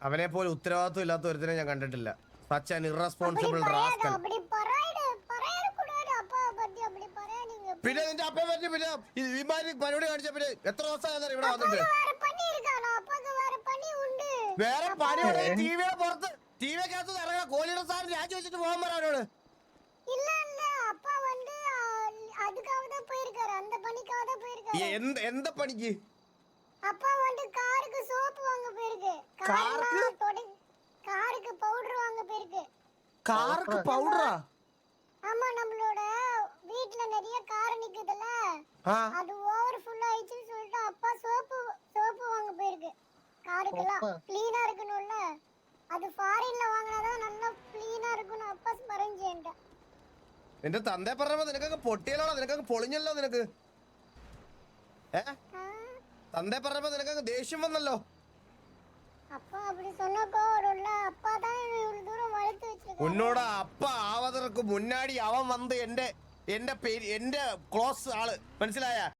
അവനെ പോലെ ഉത്തരവാദിത്വം ഇല്ലാത്ത ഒരുത്തിനെ ഞാൻ കണ്ടിട്ടില്ല സച്ച് ആൻ ഇറസ്പോൺസിബിൾ அப்படி റാസ്കൽ பரையாடு, அப்படி பரையாடு, பரையாடக்கூடாது அப்பாவை பத்தி அப்படி பரையாடுங்க. പിന്നെ നിന്റെ അപ്പയെ പറ്റി പിന്നെ ഈ ഇമാരി പരിപാടി കാണിച്ച പിന്നെ എത്ര ദിവസമായിരുന്നു ഇവിടെ വന്നിട്ട് அப்பாக்கு வேற பணி இருக்கானா? அப்பாக்கு வேற பணி உண்டு. വേറെ പണി ടിവിയുടെ പുറത്ത് ടിവിക്കകത്ത് ഇറങ്ങാ കോഹ്ലിയുടെ സാറിന് രാജി വെച്ചിട്ട് പോകാൻ പറ അവനോട് இல்ல, இல்ல, அப்பா வந்து காருக்கு? காரெல்லாம் தொடை- காருக்கு பவுடர் வாங்க போயிருக்கு കാർക്ക് പൗഡറാ ஆமா நம்மளோட வீட்ல நிறைய கார் நிக்குதுல்ல ആ அது ஓவர் ஃபுல் ஆயிடுச்சுன்னு சொல்லிட்டு அப்பா சோப்பு சோப்பு வாங்க போயிருக்கு காருக்கெல்லாம் அப்பா. க்ளீனா இருக்கணும்ல அது ஃபாரின்ல வாங்கினாதான் நல்லா க்ளீனா இருக்கணும் அப்பா പറഞ്ഞു എന്റെ നിന്റെ തന്തേ പറഞ്ഞപ്പോ നിനക്കൊക്കെ പൊട്ടിയല്ലോ നിനക്കൊക്കെ പൊളിഞ്ഞല്ലോ നിനക്ക് ഏ തന്തേ പറഞ്ഞപ്പോ നിനക്കൊക്കെ ദേഷ്യം വന്നല്ലോ ഉന്നോട അപ്പ ആവതർക്ക് മുന്നാടി അവൻ വന്ന് എന്റെ എന്റെ എന്റെ ക്ലോസ് ആൾ മനസ്സിലായ